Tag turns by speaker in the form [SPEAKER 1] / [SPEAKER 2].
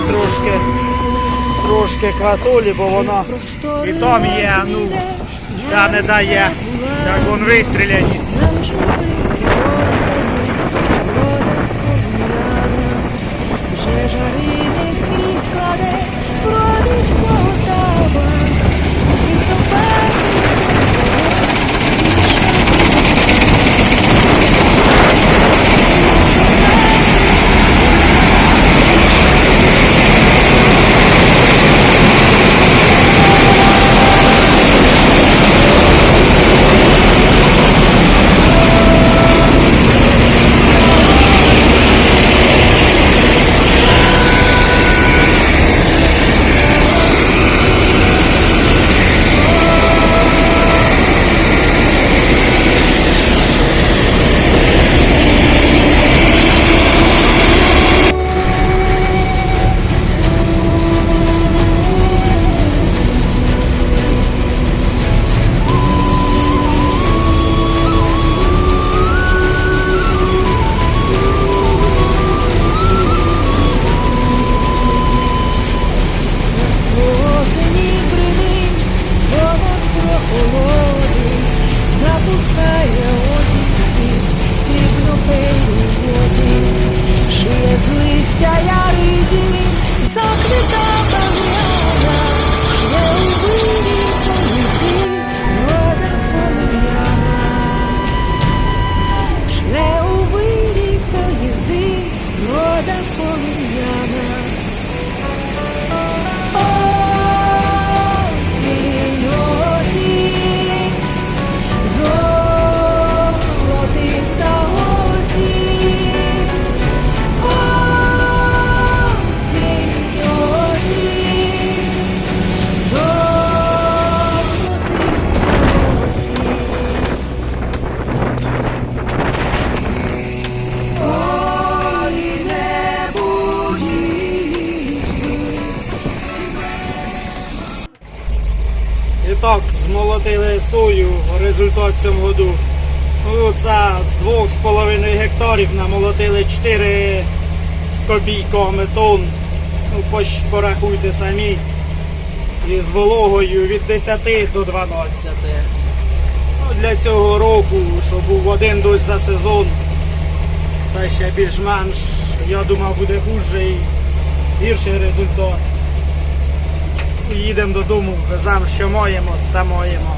[SPEAKER 1] трошки, трошки квасолі, бо воно і там є, ну, та не дає, як він вистріляні.
[SPEAKER 2] І
[SPEAKER 1] так, змолотили сою, результат цьому году. Ну, це з 2,5 гектарів намолотили 4 з копійками тонн. Ну, порахуйте самі. І з вологою від 10 до 12. Ну, для цього року, що був один дощ за сезон, це ще більш-менш, я думав, буде хуже і гірший результат. Їдемо додому, веземо, що моємо, та
[SPEAKER 2] молодого